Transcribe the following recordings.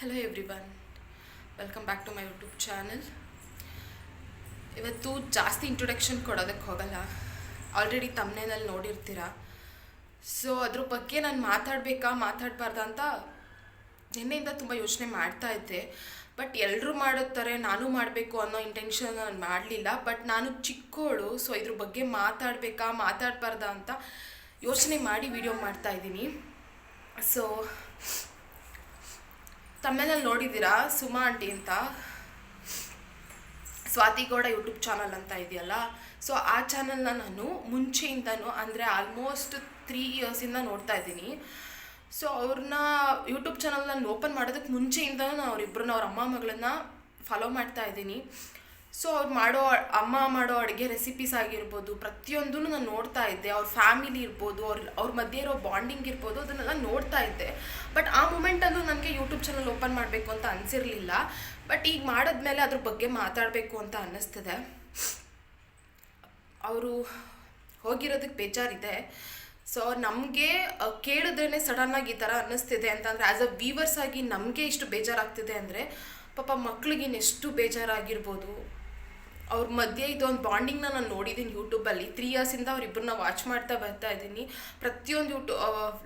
Hello everyone welcome back to my YouTube channel ಇವತ್ತು ಜಾಸ್ತಿ introduction ಕೊಡೋದಕ್ಕೆ ಹೋಗಲ್ಲ. ಆಲ್ರೆಡಿ ತಮ್ಮನೇನಲ್ಲಿ ನೋಡಿರ್ತೀರ? ಸೊ ಅದ್ರ ಬಗ್ಗೆ ನಾನು ಮಾತಾಡಬೇಕಾ, ಮಾತಾಡಬಾರ್ದ ಅಂತ ನಿನ್ನೆಯಿಂದ ತುಂಬ ಯೋಚನೆ ಮಾಡ್ತಾ ಇದ್ದೆ. ಬಟ್ ಎಲ್ಲರೂ ಮಾಡುತ್ತಾರೆ ನಾನು ಮಾಡಬೇಕು ಅನ್ನೋ ಇಂಟೆನ್ಷನ್ ನಾನು ಮಾಡಲಿಲ್ಲ. ಬಟ್ ನಾನು ಚಿಕ್ಕೋಳು ಸೊ ಇದ್ರ ಬಗ್ಗೆ ಮಾತಾಡಬೇಕಾ, ಮಾತಾಡಬಾರ್ದ ಅಂತ ಯೋಚನೆ ಮಾಡಿ ವಿಡಿಯೋ ಮಾಡ್ತಾ ಇದ್ದೀನಿ. ಸೊ ತಮ್ಮೇನಲ್ಲಿ ನೋಡಿದ್ದೀರಾ? ಸುಮಾ ಆಂಟಿ ಅಂತ. ಸ್ವಾತಿಗೌಡ ಯೂಟ್ಯೂಬ್ ಚಾನಲ್ ಅಂತ ಇದೆಯಲ್ಲ. ಸೊ ಆ ಚಾನಲ್ನ ನಾನು ಮುಂಚೆಯಿಂದನೂ ಅಂದರೆ ಆಲ್ಮೋಸ್ಟ್ ತ್ರೀ ಇಯರ್ಸಿಂದ ನೋಡ್ತಾ ಇದ್ದೀನಿ. ಸೊ ಅವ್ರನ್ನ ಯೂಟ್ಯೂಬ್ ಚಾನಲ್ ನಾನು ಓಪನ್ ಮಾಡೋದಕ್ಕೆ ಮುಂಚೆಯಿಂದನೂ ನಾನು ಅವರಿಬ್ಬರನ್ನ ಅವ್ರ ಅಮ್ಮ ಮಗಳನ್ನ ಫಾಲೋ ಮಾಡ್ತಾ ಇದ್ದೀನಿ. ಸೊ ಅವ್ರು ಮಾಡೋ ಅಮ್ಮ ಮಾಡೋ ಅಡುಗೆ ರೆಸಿಪೀಸ್ ಆಗಿರ್ಬೋದು ಪ್ರತಿಯೊಂದೂ ನಾನು ನೋಡ್ತಾ ಇದ್ದೆ. ಅವ್ರ ಫ್ಯಾಮಿಲಿ ಇರ್ಬೋದು, ಅವ್ರ ಅವ್ರ ಮಧ್ಯೆ ಇರೋ ಬಾಂಡಿಂಗ್ ಇರ್ಬೋದು, ಅದನ್ನೆಲ್ಲ ನೋಡ್ತಾ ಇದ್ದೆ. ಬಟ್ ಆ ಮೂಮೆಂಟಲ್ಲೂ ನನಗೆ ಯೂಟ್ಯೂಬ್ ಚಾನಲ್ ಓಪನ್ ಮಾಡಬೇಕು ಅಂತ ಅನಿಸಿರಲಿಲ್ಲ. ಬಟ್ ಈಗ ಮಾಡಿದ್ಮೇಲೆ ಅದ್ರ ಬಗ್ಗೆ ಮಾತಾಡಬೇಕು ಅಂತ ಅನ್ನಿಸ್ತದೆ. ಅವರು ಹೋಗಿರೋದಕ್ಕೆ ಬೇಜಾರಿದೆ. ಸೊ ನಮಗೆ ಕೇಳಿದ್ರೇ ಸಡನ್ನಾಗಿ ಈ ಥರ ಅನ್ನಿಸ್ತಿದೆ ಅಂತಂದರೆ ಆ್ಯಸ್ ಅ ವೀವರ್ಸ್ ಆಗಿ ನಮಗೆ ಇಷ್ಟು ಬೇಜಾರಾಗ್ತಿದೆ ಅಂದರೆ, ಪಾಪ ಇನ್ನೆಷ್ಟು ಬೇಜಾರಾಗಿರ್ಬೋದು. ಅವ್ರ ಮಧ್ಯೆ ಇದೊಂದು ಬಾಂಡಿಂಗ್ನ ನಾನು ನೋಡಿದ್ದೀನಿ ಯೂಟ್ಯೂಬಲ್ಲಿ ತ್ರೀ ಇಯರ್ಸಿಂದ ಅವರಿಬ್ಬರನ್ನ ವಾಚ್ ಮಾಡ್ತಾ ಬರ್ತಾ ಇದ್ದೀನಿ. ಪ್ರತಿಯೊಂದು ಯೂಟ್ಯೂ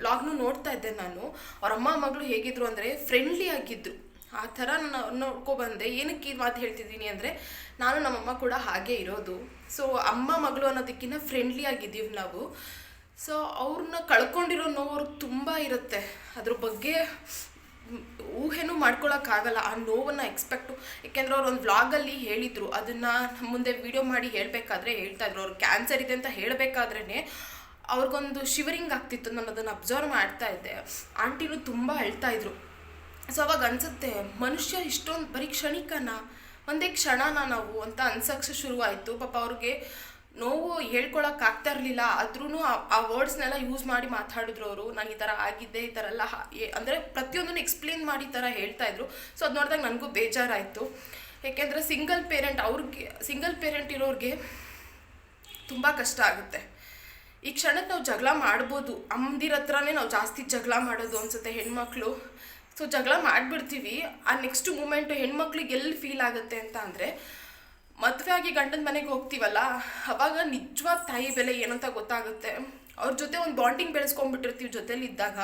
ವ್ಲಾಗ್ನು ನೋಡ್ತಾ ಇದ್ದೆ ನಾನು. ಅವ್ರ ಅಮ್ಮ, ಮಗಳು ಹೇಗಿದ್ರು ಅಂದರೆ ಫ್ರೆಂಡ್ಲಿ ಆಗಿದ್ದರು ಆ ಥರ ನಾನು ನೋಡ್ಕೊಬಂದೆ ಏನಕ್ಕೆ ಈ ಮಾತು ಹೇಳ್ತಿದ್ದೀನಿ ಅಂದರೆ ನಾನು ನಮ್ಮಮ್ಮ ಕೂಡ ಹಾಗೆ ಇರೋದು. ಸೊ ಅಮ್ಮ, ಮಗಳು ಅನ್ನೋದಕ್ಕಿಂತ ಫ್ರೆಂಡ್ಲಿ ಆಗಿದ್ದೀವಿ ನಾವು. ಸೊ ಅವ್ರನ್ನ ಕಳ್ಕೊಂಡಿರೋ ನೋವು ಅವ್ರಿಗೆ ತುಂಬ ಇರುತ್ತೆ. ಅದ್ರ ಬಗ್ಗೆ ಊಹೆನೂ ಮಾಡ್ಕೊಳಕ್ಕಾಗಲ್ಲ. ಆ ನೋವನ್ನು ಎಕ್ಸ್ಪೆಕ್ಟು ಯಾಕೆಂದ್ರೆ ಅವ್ರು ಒಂದು ವ್ಲಾಗಲ್ಲಿ ಹೇಳಿದರು. ಅದನ್ನು ಮುಂದೆ ವಿಡಿಯೋ ಮಾಡಿ ಹೇಳಬೇಕಾದ್ರೆ ಹೇಳ್ತಾ ಇದ್ರು. ಅವ್ರು ಕ್ಯಾನ್ಸರ್ ಇದೆ ಅಂತ ಹೇಳಬೇಕಾದ್ರೇ ಅವ್ರಿಗೊಂದು ಶಿವರಿಂಗ್ ಆಗ್ತಿತ್ತು. ನಾನು ಅದನ್ನು ಅಬ್ಸರ್ವ್ ಮಾಡ್ತಾ ಇದ್ದೆ. ಆಂಟಿನೂ ತುಂಬ ಅಳ್ತಾ ಇದ್ರು. ಸೊ ಅವಾಗ ಅನ್ಸುತ್ತೆ, ಮನುಷ್ಯ ಇಷ್ಟೊಂದು, ಬರೀ ಕ್ಷಣಿಕನ, ಒಂದೇ ಕ್ಷಣನ ನಾವು ಅಂತ ಅನ್ಸಕ್ಕೆ ಶುರುವಾಯಿತು. ಪಾಪ ಅವ್ರಿಗೆ ನೋವು ಹೇಳ್ಕೊಳಕ್ ಆಗ್ತಾ ಇರಲಿಲ್ಲ ಆದ್ರೂ ಆ ವರ್ಡ್ಸ್ನೆಲ್ಲ ಯೂಸ್ ಮಾಡಿ ಮಾತಾಡಿದ್ರು ಅವರು, ನಾನು ಈ ಥರ ಆಗಿದ್ದೆ, ಈ ಥರ ಎಲ್ಲ ಅಂದರೆ ಪ್ರತಿಯೊಂದನ್ನು ಎಕ್ಸ್ಪ್ಲೇನ್ ಮಾಡಿ ಈ ಥರ ಹೇಳ್ತಾ ಇದ್ರು. ಸೊ ಅದು ನೋಡಿದಾಗ ನನಗೂ ಬೇಜಾರಾಯಿತು. ಏಕೆಂದರೆ ಸಿಂಗಲ್ ಪೇರೆಂಟ್ ಅವ್ರಿಗೆ ಸಿಂಗಲ್ ಪೇರೆಂಟ್ ಇರೋರಿಗೆ ತುಂಬ ಕಷ್ಟ ಆಗುತ್ತೆ. ಈ ಕ್ಷಣಕ್ಕೆ ನಾವು ಜಗಳ ಮಾಡ್ಬೋದು. ಅಮ್ಮದಿರ ಹತ್ರನೇ ನಾವು ಜಾಸ್ತಿ ಜಗಳ ಮಾಡೋದು ಅನ್ಸುತ್ತೆ ಹೆಣ್ಮಕ್ಳು. ಸೊ ಜಗಳ ಮಾಡಿಬಿಡ್ತೀವಿ. ಆ ನೆಕ್ಸ್ಟ್ ಮೂಮೆಂಟು ಹೆಣ್ಮಕ್ಳಿಗೆ ಎಲ್ಲಿ ಫೀಲ್ ಆಗುತ್ತೆ ಅಂತ ಅಂದರೆ ಮದುವೆ ಆಗಿ ಗಂಡನ ಮನೆಗೆ ಹೋಗ್ತೀವಲ್ಲ, ಅವಾಗ ನಿಜವಾದ ತಾಯಿ ಬೆಲೆ ಏನಂತ ಗೊತ್ತಾಗುತ್ತೆ. ಅವ್ರ ಜೊತೆ ಒಂದು ಬಾಂಡಿಂಗ್ ಬೆಳೆಸ್ಕೊಂಡ್ಬಿಟ್ಟಿರ್ತೀವಿ ಜೊತೆಲಿ ಇದ್ದಾಗ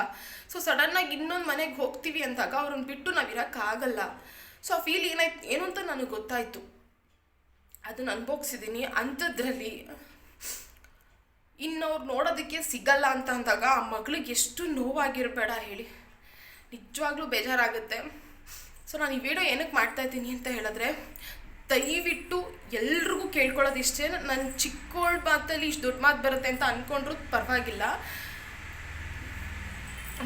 ಸೊ ಸಡನ್ನಾಗಿ ಇನ್ನೊಂದು ಮನೆಗೆ ಹೋಗ್ತೀವಿ ಅಂದಾಗ ಅವ್ರನ್ನ ಬಿಟ್ಟು ನಾವು ಇರೋಕ್ಕಾಗಲ್ಲ ಸೊ ಆ ಫೀಲ್ ಏನಾಯ್ತು ಏನು ಅಂತ ನನಗೆ ಗೊತ್ತಾಯಿತು. ಅದನ್ನು ಅನುಭವಿಸಿದ್ದೀನಿ ಅಂಥದ್ರಲ್ಲಿ ಇನ್ನವ್ರು ನೋಡೋದಕ್ಕೆ ಸಿಗಲ್ಲ ಅಂತ ಅಂದಾಗ ಆ ಮಗಳಿಗೆ ಎಷ್ಟು ನೋವಾಗಿರಬೇಡ ಹೇಳಿ. ನಿಜವಾಗ್ಲೂ ಬೇಜಾರಾಗುತ್ತೆ. ಸೊ ನಾನು ಈ ವಿಡಿಯೋ ಏನಕ್ಕೆ ಮಾಡ್ತಾ ಇದ್ದೀನಿ ಅಂತ ಹೇಳಿದ್ರೆ ದಯವಿಟ್ಟು ಎಲ್ರಿಗೂ ಕೇಳ್ಕೊಳ್ಳೋದು ಇಷ್ಟೇ. ನನ್ನ ಚಿಕ್ಕೋಳ್ ಮಾತಲ್ಲಿ ಇಷ್ಟು ದೊಡ್ಡ ಮಾತು ಬರುತ್ತೆ ಅಂತ ಅಂದ್ಕೊಂಡ್ರು ಪರವಾಗಿಲ್ಲ.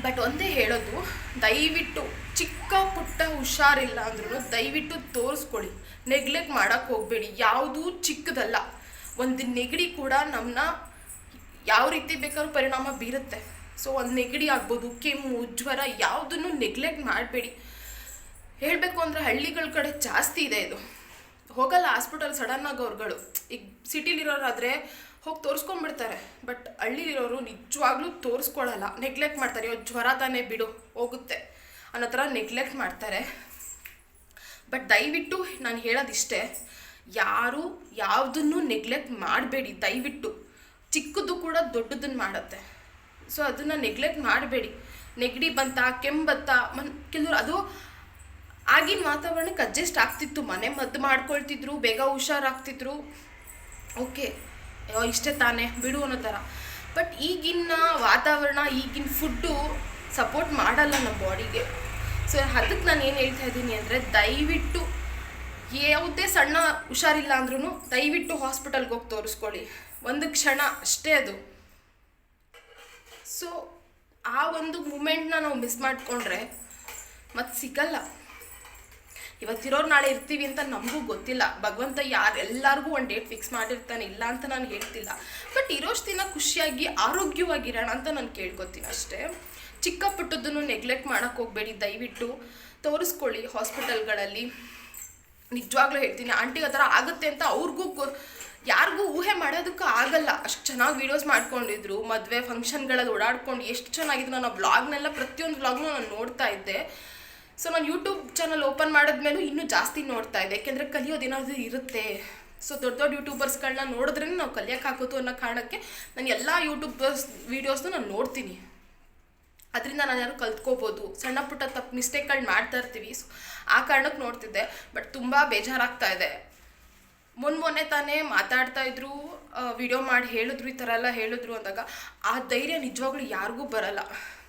ಬಟ್ ಒಂದೇ ಹೇಳೋದು, ದಯವಿಟ್ಟು ಚಿಕ್ಕ ಪುಟ್ಟ ಹುಷಾರಿಲ್ಲ ಅಂದ್ರೂ ದಯವಿಟ್ಟು ತೋರಿಸ್ಕೊಳ್ಳಿ. ನೆಗ್ಲೆಕ್ಟ್ ಮಾಡೋಕ್ಕೆ ಹೋಗಬೇಡಿ. ಯಾವುದೂ ಚಿಕ್ಕದಲ್ಲ. ಒಂದು ನೆಗಡಿ ಕೂಡ ನಮ್ಮನ್ನ ಯಾವ ರೀತಿ ಬೇಕಾದ್ರೂ ಪರಿಣಾಮ ಬೀರುತ್ತೆ. ಸೊ, ಒಂದು ನೆಗಡಿ ಆಗ್ಬೋದು, ಕೆಮ್ಮು, ಜ್ವರ ಯಾವುದನ್ನು ನೆಗ್ಲೆಕ್ಟ್ ಮಾಡಬೇಡಿ. ಹೇಳಬೇಕು ಅಂದರೆ ಹಳ್ಳಿಗಳ ಕಡೆ ಜಾಸ್ತಿ ಇದೆ ಇದು. ಹೋಗಲ್ಲ ಹಾಸ್ಪಿಟಲ್ ಸಡನ್ನಾಗಿ ಅವ್ರುಗಳು. ಈಗ ಸಿಟಿಲಿರೋರಾದರೆ ಹೋಗಿ ತೋರಿಸ್ಕೊಂಡ್ಬಿಡ್ತಾರೆ. ಬಟ್ ಹಳ್ಳಿಲಿರೋರು ನಿಜವಾಗ್ಲೂ ತೋರಿಸ್ಕೊಳ್ಳಲ್ಲ ನೆಗ್ಲೆಕ್ಟ್ ಮಾಡ್ತಾರೆ. ಇವಾಗ ಜ್ವರ ತಾನೇ ಬಿಡು, ಹೋಗುತ್ತೆ ಅನ್ನೋ ಥರ ನೆಗ್ಲೆಕ್ಟ್ ಮಾಡ್ತಾರೆ. ಬಟ್ ದಯವಿಟ್ಟು ನಾನು ಹೇಳೋದಿಷ್ಟೇ, ಯಾರು ಯಾವುದನ್ನು ನೆಗ್ಲೆಕ್ಟ್ ಮಾಡಬೇಡಿ ದಯವಿಟ್ಟು. ಚಿಕ್ಕದು ಕೂಡ ದೊಡ್ಡದನ್ನು ಮಾಡುತ್ತೆ. ಸೊ ಅದನ್ನು ನೆಗ್ಲೆಕ್ಟ್ ಮಾಡಬೇಡಿ. ನೆಗಡಿ ಬಂತ, ಕೆಮ್ಮು ಬಂತ ಮನ್ ಕೆಲವರು ಅದು ಆಗಿನ ವಾತಾವರಣಕ್ಕೆ ಅಡ್ಜಸ್ಟ್ ಆಗ್ತಿತ್ತು. ಮನೆ ಮದ್ದು ಮಾಡ್ಕೊಳ್ತಿದ್ರು, ಬೇಗ ಹುಷಾರಾಗ್ತಿದ್ರು. ಓಕೆ ಇಷ್ಟೇ ತಾನೇ, ಬಿಡು ಅನ್ನೋ ಥರ. ಬಟ್ ಈಗಿನ ವಾತಾವರಣ, ಈಗಿನ ಫುಡ್ಡು ಸಪೋರ್ಟ್ ಮಾಡಲ್ಲ ನಮ್ಮ ಬಾಡಿಗೆ ಸೊ ಅದಕ್ಕೆ ನಾನು ಏನು ಹೇಳ್ತಾ ಇದ್ದೀನಿ ಅಂದರೆ, ದಯವಿಟ್ಟು ಯಾವುದೇ ಸಣ್ಣ ಹುಷಾರಿಲ್ಲ ಅಂದ್ರೂ ದಯವಿಟ್ಟು ಹಾಸ್ಪಿಟಲ್ಗೆ ಹೋಗಿ ತೋರಿಸ್ಕೊಳ್ಳಿ. ಒಂದು ಕ್ಷಣ ಅಷ್ಟೇ ಅದು. ಸೊ ಆ ಒಂದು ಮೂಮೆಂಟ್ನ ನಾವು ಮಿಸ್ ಮಾಡಿಕೊಂಡ್ರೆ ಮತ್ತೆ ಸಿಗಲ್ಲ. ಇವತ್ತಿರೋರು ನಾಳೆ ಇರ್ತೀವಿ ಅಂತ ನಮಗೂ ಗೊತ್ತಿಲ್ಲ. ಭಗವಂತ ಯಾರು ಎಲ್ಲರಿಗೂ ಒಂದು ಡೇಟ್ ಫಿಕ್ಸ್ ಮಾಡಿರ್ತಾನೆ ಇಲ್ಲ ಅಂತ ನಾನು ಹೇಳ್ತಿಲ್ಲ. ಬಟ್ ಇರೋಷ್ಟು ದಿನ ಖುಷಿಯಾಗಿ, ಆರೋಗ್ಯವಾಗಿರೋಣ ಅಂತ ನಾನು ಕೇಳ್ಕೊತೀನಿ ಅಷ್ಟೇ. ಚಿಕ್ಕ ಪುಟ್ಟದನ್ನು ನೆಗ್ಲೆಕ್ಟ್ ಮಾಡೋಕ್ಕೆ ಹೋಗಬೇಡಿ. ದಯವಿಟ್ಟು ತೋರಿಸ್ಕೊಳ್ಳಿ ಹಾಸ್ಪಿಟಲ್ಗಳಲ್ಲಿ ನಿಜವಾಗ್ಲೂ ಹೇಳ್ತೀನಿ, ಆಂಟಿಗೆ ಆ ಥರ ಆಗುತ್ತೆ ಅಂತ ಅವ್ರಿಗೂ ಯಾರಿಗೂ ಊಹೆ ಮಾಡೋದಕ್ಕೂ ಆಗಲ್ಲ. ಅಷ್ಟು ಚೆನ್ನಾಗಿ ವೀಡಿಯೋಸ್ ಮಾಡ್ಕೊಂಡಿದ್ರು, ಮದುವೆ ಫಂಕ್ಷನ್ಗಳಲ್ಲಿ ಓಡಾಡ್ಕೊಂಡು ಎಷ್ಟು ಚೆನ್ನಾಗಿದ್ರು. ನಾನು ಆ ವ್ಲಾಗ್ನೆಲ್ಲ ಪ್ರತಿಯೊಂದು ಬ್ಲಾಗ್ನೂ ನಾನು ನೋಡ್ತಾ ಇದ್ದೆ. ಸೊ ನಾನು ಯೂಟ್ಯೂಬ್ ಚಾನಲ್ ಓಪನ್ ಮಾಡಿದ್ಮೇಲೂ ಇನ್ನೂ ಜಾಸ್ತಿ ನೋಡ್ತಾ ಇದೆ ಯಾಕೆಂದರೆ ಕಲಿಯೋದೇನಾದರೂ ಇರುತ್ತೆ. ಸೊ ದೊಡ್ಡ ದೊಡ್ಡ ಯೂಟ್ಯೂಬರ್ಸ್ಗಳನ್ನ ನೋಡಿದ್ರೆ ನಾವು ಕಲಿಯೋಕ್ಕಾಗೋದು ಅನ್ನೋ ಕಾರಣಕ್ಕೆ ನಾನು ಎಲ್ಲ ಯೂಟ್ಯೂಬರ್ಸ್ ವೀಡಿಯೋಸ್ನು ನಾನು ನೋಡ್ತೀನಿ. ಅದರಿಂದ ನಾನು ಯಾರು ಕಲ್ತ್ಕೋಬೋದು. ಸಣ್ಣ ಪುಟ್ಟ ತಪ್ಪು ಮಿಸ್ಟೇಕ್ಗಳು ಮಾಡ್ತಾ ಇರ್ತೀವಿ. ಸೊ ಆ ಕಾರಣಕ್ಕೆ ನೋಡ್ತಿದ್ದೆ. ಬಟ್ ತುಂಬ ಬೇಜಾರಾಗ್ತಾ ಇದೆ. ಮೊನ್ನೆ ಮೊನ್ನೆ ತಾನೇ ಮಾತಾಡ್ತಾ ಇದ್ರು. ವಿಡಿಯೋ ಮಾಡಿ ಹೇಳಿದ್ರು, ಈ ಥರ ಎಲ್ಲ ಹೇಳಿದ್ರು ಅಂದಾಗ ಆ ಧೈರ್ಯ ನಿಜವಾಗ್ಲೂ ಯಾರಿಗೂ ಬರಲ್ಲ.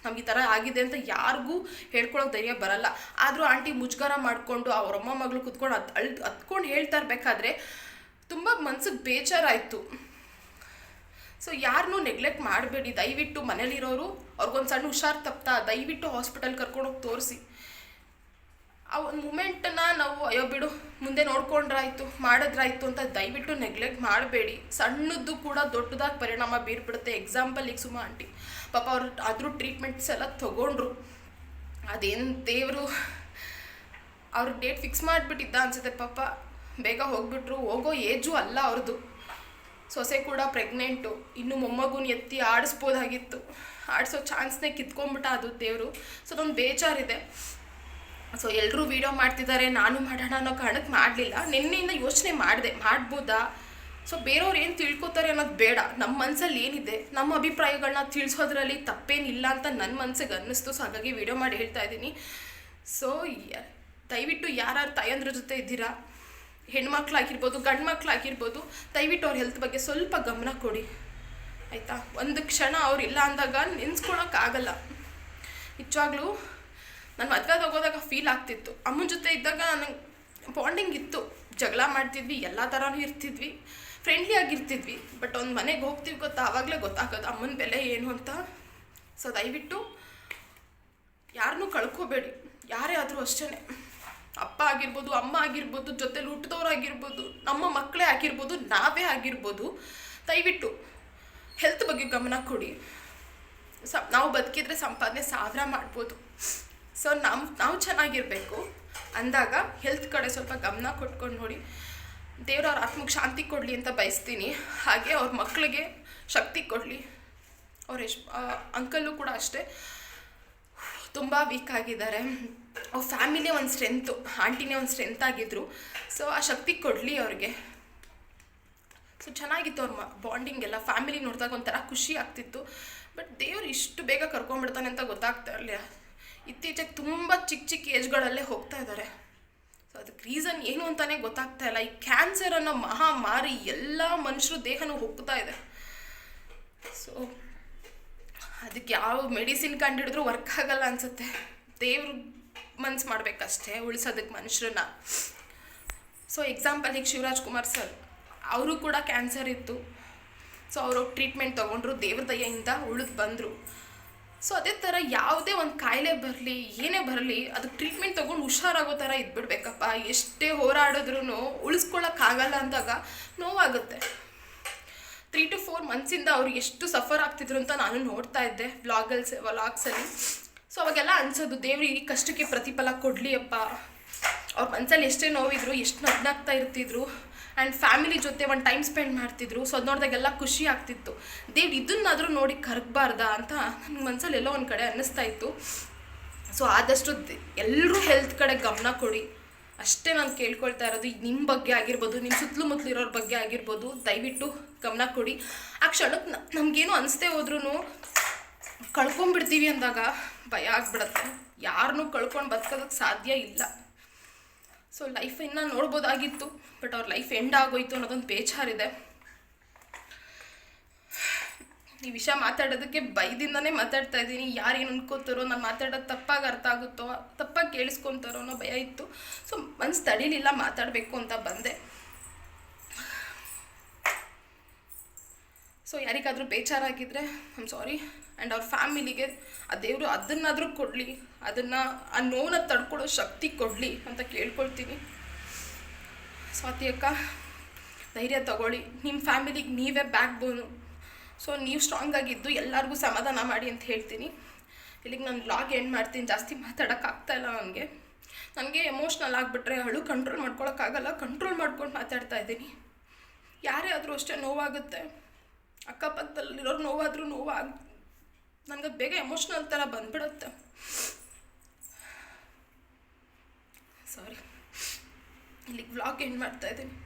ನಮ್ಗೆ ಈ ಥರ ಆಗಿದೆ ಅಂತ ಯಾರಿಗೂ ಹೇಳ್ಕೊಳೋಕೆ ಧೈರ್ಯ ಬರಲ್ಲ. ಆದರೂ ಆಂಟಿ ಮುಜುಗರ ಮಾಡಿಕೊಂಡು ಅವರಮ್ಮ ಮಗಳು ಕುತ್ಕೊಂಡು ಅದು ಅಳ್ ಹತ್ಕೊಂಡು ಹೇಳ್ತಾ ಇರಬೇಕಾದ್ರೆ ತುಂಬ ಮನ್ಸಿಗೆ ಬೇಜಾರಾಯಿತು. ಸೊ ಯಾರನ್ನೂ ನೆಗ್ಲೆಕ್ಟ್ ಮಾಡಬೇಡಿ. ದಯವಿಟ್ಟು ಮನೇಲಿರೋರು ಅವ್ರಿಗೊಂದು ಸಣ್ಣ ಹುಷಾರು ತಪ್ತಾ, ದಯವಿಟ್ಟು ಹಾಸ್ಪಿಟಲ್ ಕರ್ಕೊಂಡೋಗಿ ತೋರಿಸಿ. ಆ ಒಂದು ಮೂಮೆಂಟನ್ನ ನಾವು, ಅಯ್ಯೋ ಬಿಡು, ಮುಂದೆ ನೋಡ್ಕೊಂಡ್ರಾಯ್ತು, ಮಾಡಿದ್ರಾಯ್ತು ಅಂತ ದಯವಿಟ್ಟು ನೆಗ್ಲೆಕ್ಟ್ ಮಾಡಬೇಡಿ. ಸಣ್ಣದ್ದು ಕೂಡ ದೊಡ್ಡದಾಗಿ ಪರಿಣಾಮ ಬೀರ್ಬಿಡುತ್ತೆ. ಎಕ್ಸಾಂಪಲ್ ಈಗ ಸುಮಾ ಆಂಟಿ ಪಾಪ ಅವರು ಆದರೂ ಟ್ರೀಟ್ಮೆಂಟ್ಸ್ ಎಲ್ಲ ತೊಗೊಂಡ್ರು. ಅದೇನು ದೇವರು, ಅವ್ರ ಡೇಟ್ ಫಿಕ್ಸ್ ಮಾಡಿಬಿಟ್ಟಿದ್ದ ಅನ್ಸುತ್ತೆ ಪಾಪ. ಬೇಗ ಹೋಗ್ಬಿಟ್ರು. ಹೋಗೋ ಏಜು ಅಲ್ಲ ಅವ್ರದ್ದು ಸೊಸೆ ಕೂಡ ಪ್ರೆಗ್ನೆಂಟು ಇನ್ನು ಮೊಮ್ಮಗುನ ಎತ್ತಿ ಆಡಿಸ್ಬೋದಾಗಿತ್ತು. ಆಡಿಸೋ ಚಾನ್ಸ್ನೇ ಕಿತ್ಕೊಂಡ್ಬಿಟ್ಟ ಅದು ದೇವರು. ಸೊ ಅದೊಂದು ಬೇಜಾರಿದೆ. ಸೊ ಎಲ್ಲರೂ ವೀಡಿಯೋ ಮಾಡ್ತಿದ್ದಾರೆ ನಾನು ಮಾಡೋಣ ಅನ್ನೋ ಕಾರಣಕ್ಕೆ ಮಾಡಲಿಲ್ಲ. ನಿನ್ನೆಯಿಂದ ಯೋಚನೆ ಮಾಡಿದೆ, ಮಾಡ್ಬೋದಾ? ಸೊ ಬೇರೆಯವ್ರು ಏನು ತಿಳ್ಕೊತಾರೆ ಅನ್ನೋದು ಬೇಡ. ನಮ್ಮ ಮನಸ್ಸಲ್ಲಿ ಏನಿದೆ, ನಮ್ಮ ಅಭಿಪ್ರಾಯಗಳನ್ನ ತಿಳಿಸೋದ್ರಲ್ಲಿ ತಪ್ಪೇನಿಲ್ಲ ಅಂತ ನನ್ನ ಮನಸ್ಸಿಗೆ ಅನ್ನಿಸ್ತು. ಸೊ ಹಾಗಾಗಿ ವೀಡಿಯೋ ಮಾಡಿ ಹೇಳ್ತಾ ಇದ್ದೀನಿ. ಸೊ ದಯವಿಟ್ಟು ಯಾರ್ಯಾರು ತಾಯಂದ್ರ ಜೊತೆ ಇದ್ದೀರಾ? ಹೆಣ್ಮಕ್ಳಾಗಿರ್ಬೋದು ಗಂಡು ಮಕ್ಳಾಗಿರ್ಬೋದು ದಯವಿಟ್ಟು ಅವ್ರ ಹೆಲ್ತ್ ಬಗ್ಗೆ ಸ್ವಲ್ಪ ಗಮನ ಕೊಡಿ. ಆಯಿತಾ? ಒಂದು ಕ್ಷಣ ಅವ್ರು ಇಲ್ಲ ಅಂದಾಗ ನೆನ್ಸ್ಕೊಳಕ್ಕಾಗಲ್ಲ ನಿಜವಾಗ್ಲೂ ನಾನು ಮದುವೆ ಹೋಗೋದಾಗ ಫೀಲ್ ಆಗ್ತಿತ್ತು. ಅಮ್ಮನ ಜೊತೆ ಇದ್ದಾಗ ನನಗೆ ಬಾಂಡಿಂಗ್ ಇತ್ತು. ಜಗಳ ಮಾಡ್ತಿದ್ವಿ, ಎಲ್ಲ ಥರನೂ ಇರ್ತಿದ್ವಿ. ಫ್ರೆಂಡ್ಲಿ ಆಗಿರ್ತಿದ್ವಿ. ಬಟ್ ಒಂದು ಮನೆಗೆ ಹೋಗ್ತೀವಿ ಗೊತ್ತಾ? ಆವಾಗಲೇ ಗೊತ್ತಾಗೋದು ಅಮ್ಮನ ಬೆಲೆ ಏನು ಅಂತ. ಸೊ ದಯವಿಟ್ಟು ಯಾರನ್ನೂ ಕಳ್ಕೋಬೇಡಿ. ಯಾರೇ ಆದರೂ ಅಷ್ಟೇ ಅಪ್ಪ ಆಗಿರ್ಬೋದು, ಅಮ್ಮ ಆಗಿರ್ಬೋದು, ಜೊತೆಲಿ ಹುಟ್ಟಿದವ್ರು ಆಗಿರ್ಬೋದು, ನಮ್ಮ ಮಕ್ಕಳೇ ಆಗಿರ್ಬೋದು, ನಾವೇ ಆಗಿರ್ಬೋದು, ದಯವಿಟ್ಟು ಹೆಲ್ತ್ ಬಗ್ಗೆ ಗಮನ ಕೊಡಿ. ಸ, ನಾವು ಬದುಕಿದ್ರೆ ಸಂಪಾದನೆ ಸಾವಿರ ಮಾಡ್ಬೋದು. ಸೊ ನಮ್ಮ ನಾವು ಚೆನ್ನಾಗಿರಬೇಕು. ಅಂದಾಗ ಹೆಲ್ತ್ ಕಡೆ ಸ್ವಲ್ಪ ಗಮನ ಕೊಟ್ಕೊಂಡು ನೋಡಿ. ದೇವ್ರ ಅವ್ರ ಆತ್ಮಕ್ಕೆ ಶಾಂತಿ ಕೊಡಲಿ ಅಂತ ಬಯಸ್ತೀನಿ. ಹಾಗೆ ಅವ್ರ ಮಕ್ಕಳಿಗೆ ಶಕ್ತಿ ಕೊಡಲಿ. ಅವ್ರ ಎಷ್ಟು ಅಂಕಲ್ಲು ಕೂಡ ಅಷ್ಟೇ. ತುಂಬ ವೀಕ್ ಆಗಿದ್ದಾರೆ. ಅವ್ರ ಫ್ಯಾಮಿಲಿ ಒಂದು ಸ್ಟ್ರೆಂತು ಆಂಟಿನೇ ಒಂದು ಸ್ಟ್ರೆಂತ್ ಆಗಿದ್ರು. ಸೊ ಆ ಶಕ್ತಿ ಕೊಡಲಿ ಅವ್ರಿಗೆ. ಸೊ ಚೆನ್ನಾಗಿತ್ತು ಅವ್ರ ಮ ಬಾಂಡಿಂಗ್ ಎಲ್ಲ. ಫ್ಯಾಮಿಲಿ ನೋಡಿದಾಗ ಒಂಥರ ಖುಷಿ ಆಗ್ತಿತ್ತು. ಬಟ್ ದೇವ್ರು ಇಷ್ಟು ಬೇಗ ಕರ್ಕೊಂಡ್ಬಿಡ್ತಾನೆ ಅಂತ ಗೊತ್ತಾಗ್ತಾ ಇರಲಿಲ್ಲ. ಇತ್ತೀಚೆಗೆ ತುಂಬ ಚಿಕ್ಕ ಚಿಕ್ಕ ಏಜ್ಗಳಲ್ಲೇ ಹೋಗ್ತಾ ಇದ್ದಾರೆ ಸೊ ಅದಕ್ಕೆ ರೀಸನ್ ಏನು ಅಂತಲೇ ಗೊತ್ತಾಗ್ತಾ ಇಲ್ಲ. ಈ ಕ್ಯಾನ್ಸರ್ ಅನ್ನೋ ಮಹಾಮಾರಿ ಎಲ್ಲ ಮನುಷ್ಯರು ದೇಹನೂ ಹೋಗ್ತಾ ಇದೆ. ಸೊ ಅದಕ್ಕೆ ಯಾವ ಮೆಡಿಸಿನ್ ಕಂಡುಹಿಡಿದ್ರೂ ವರ್ಕ್ ಆಗಲ್ಲ ಅನ್ಸುತ್ತೆ. ದೇವ್ರ ಮನ್ಸು ಮಾಡಬೇಕಷ್ಟೇ, ಉಳಿಸೋದಕ್ಕೆ ಮನುಷ್ಯರನ್ನ. ಸೊ ಎಕ್ಸಾಂಪಲ್ ಈಗ ಶಿವರಾಜ್ ಕುಮಾರ್ ಸರ್ ಅವರು ಕೂಡ ಕ್ಯಾನ್ಸರ್ ಇತ್ತು. ಸೊ ಅವರು ಟ್ರೀಟ್ಮೆಂಟ್ ತೊಗೊಂಡ್ರು, ದೇವ್ರ ದಯೆಯಿಂದ ಉಳಿದು ಬಂದರು. ಸೊ ಅದೇ ಥರ ಯಾವುದೇ ಒಂದು ಕಾಯಿಲೆ ಬರಲಿ, ಏನೇ ಬರಲಿ, ಅದಕ್ಕೆ ಟ್ರೀಟ್ಮೆಂಟ್ ತೊಗೊಂಡು ಹುಷಾರಾಗೋ ಥರ ಇದ್ಬಿಡ್ಬೇಕಪ್ಪ. ಎಷ್ಟೇ ಹೋರಾಡಿದ್ರೂ ಉಳಿಸ್ಕೊಳ್ಳೋಕ್ಕಾಗಲ್ಲ ಅಂದಾಗ ನೋವಾಗುತ್ತೆ. ತ್ರೀ ಟು ಫೋರ್ ಮಂತ್ಸಿಂದ ಅವ್ರು ಎಷ್ಟು ಸಫರ್ ಆಗ್ತಿದ್ರು ಅಂತ ನಾನು ನೋಡ್ತಾ ಇದ್ದೆ ವ್ಲಾಗಲ್ಸ್ ವ್ಲಾಗ್ಸಲ್ಲಿ ಸೊ ಅವಾಗೆಲ್ಲ ಅನ್ಸೋದು, ದೇವ್ರು ಈ ಕಷ್ಟಕ್ಕೆ ಪ್ರತಿಫಲ ಕೊಡಲಿ ಅಪ್ಪ. ಅವ್ರ ಮನಸ್ಸಲ್ಲಿ ಎಷ್ಟೇ ನೋವಿದ್ರು, ಎಷ್ಟು ನಗ್ನಾಗ್ತಾ ಇರ್ತಿದ್ರು. ಆ್ಯಂಡ್ ಫ್ಯಾಮಿಲಿ ಜೊತೆ ಒಂದು ಟೈಮ್ ಸ್ಪೆಂಡ್ ಮಾಡ್ತಿದ್ರು. ಸೊ ಅದು ನೋಡಿದಾಗೆಲ್ಲ ಖುಷಿ ಆಗ್ತಿತ್ತು. ದೇವ್ರು ಇದನ್ನಾದರೂ ನೋಡಿ ಕರಗಬಾರ್ದಾ ಅಂತ ನನ್ನ ಮನಸ್ಸಲ್ಲಿ ಎಲ್ಲೋ ಒಂದು ಕಡೆ ಅನ್ನಿಸ್ತಾ ಇತ್ತು. ಸೊ ಆದಷ್ಟು ಎಲ್ಲರೂ ಹೆಲ್ತ್ ಕಡೆ ಗಮನ ಕೊಡಿ. ಅಷ್ಟೇ ನಾನು ಕೇಳ್ಕೊಳ್ತಾ ಇರೋದು ನಿಮ್ಮ ಬಗ್ಗೆ ಆಗಿರ್ಬೋದು ನಿಮ್ಮ ಸುತ್ತಲೂ ಮುತ್ತಲು ಇರೋರ ಬಗ್ಗೆ ಆಗಿರ್ಬೋದು, ದಯವಿಟ್ಟು ಗಮನ ಕೊಡಿ. ಆ ಕ್ಷಣಕ್ಕೆ ನಮಗೇನು ಅನಿಸ್ತೇ ಹೋದ್ರೂ ಕಳ್ಕೊಂಬಿಡ್ತೀವಿ ಅಂದಾಗ ಭಯ ಆಗ್ಬಿಡತ್ತೆ. ಯಾರನ್ನೂ ಕಳ್ಕೊಂಡು ಬದುಕೋದಕ್ಕೆ ಸಾಧ್ಯ ಇಲ್ಲ. ಸೊ ಲೈಫ್ ಇನ್ನೂ ನೋಡ್ಬೋದಾಗಿತ್ತು ಬಟ್ ಅವ್ರ ಲೈಫ್ ಎಂಡ್ ಆಗೋಯ್ತು ಅನ್ನೋದೊಂದು ಬೇಜಾರಿದೆ. ಈ ವಿಷಯ ಮಾತಾಡೋದಕ್ಕೆ ಭಯದಿಂದನೇ ಮಾತಾಡ್ತಾ ಇದ್ದೀನಿ. ಯಾರು ಏನು ಅನ್ಕೋತಾರೋ, ನಾನು ಮಾತಾಡೋದು ತಪ್ಪಾಗಿ ಅರ್ಥ ಆಗುತ್ತೋ, ತಪ್ಪಾಗಿ ಕೇಳಿಸ್ಕೊತಾರೋ ಅನ್ನೋ ಭಯ ಇತ್ತು. ಸೊ ಮನ್ಸು ತಡೀಲಿಲ್ಲ ಮಾತಾಡಬೇಕು ಅಂತ ಬಂದೆ. ಸೊ ಯಾರಿಗಾದರೂ ಬೇಜಾರಾಗಿದ್ದರೆ ಐಮ್ ಸಾರಿ ಆ್ಯಂಡ್ ಅವ್ರ ಫ್ಯಾಮಿಲಿಗೆ, ಆ ದೇವರು ಅದನ್ನಾದರೂ ಕೊಡಲಿ, ಅದನ್ನು, ಆ ನೋವನ್ನ ತಡ್ಕೊಳ್ಳೋ ಶಕ್ತಿ ಕೊಡಲಿ ಅಂತ ಕೇಳ್ಕೊಳ್ತೀನಿ. ಸ್ವಾತಿ ಅಕ್ಕ, ಧೈರ್ಯ ತಗೊಳ್ಳಿ. ನಿಮ್ಮ ಫ್ಯಾಮಿಲಿಗೆ ನೀವೇ ಬ್ಯಾಕ್ ಬೋನು ಸೊ ನೀವು ಸ್ಟ್ರಾಂಗ್ ಆಗಿದ್ದು ಎಲ್ಲರಿಗೂ ಸಮಾಧಾನ ಮಾಡಿ ಅಂತ ಹೇಳ್ತೀನಿ. ಇಲ್ಲಿಗೆ ನಾನು ಲಾಗ್ ಎಂಡ್ ಮಾಡ್ತೀನಿ. ಜಾಸ್ತಿ ಮಾತಾಡೋಕ್ಕಾಗ್ತಾಯಿಲ್ಲ ನನಗೆ. ನನಗೆ ಎಮೋಷ್ನಲ್ ಆಗಿಬಿಟ್ರೆ ಅಳು ಕಂಟ್ರೋಲ್ ಮಾಡ್ಕೊಳಕ್ಕಾಗಲ್ಲ ಕಂಟ್ರೋಲ್ ಮಾಡ್ಕೊಂಡು ಮಾತಾಡ್ತಾ ಇದ್ದೀನಿ. ಯಾರೇ ಆದರೂ ಅಷ್ಟೇ ನೋವಾಗುತ್ತೆ. ಅಕ್ಕಪಕ್ಕದಲ್ಲಿರೋರು ನೋವಾದರೂ ನೋವಾಗ ನನಗೆ ಬೇಗ ಎಮೋಷ್ನಲ್ ಥರ ಬಂದ್ಬಿಡುತ್ತೆ. ಸಾರಿ ಇಲ್ಲಿ ವ್ಲಾಗ್ ಎಂಡ್ ಮಾಡ್ತಾ ಇದ್ದೀನಿ.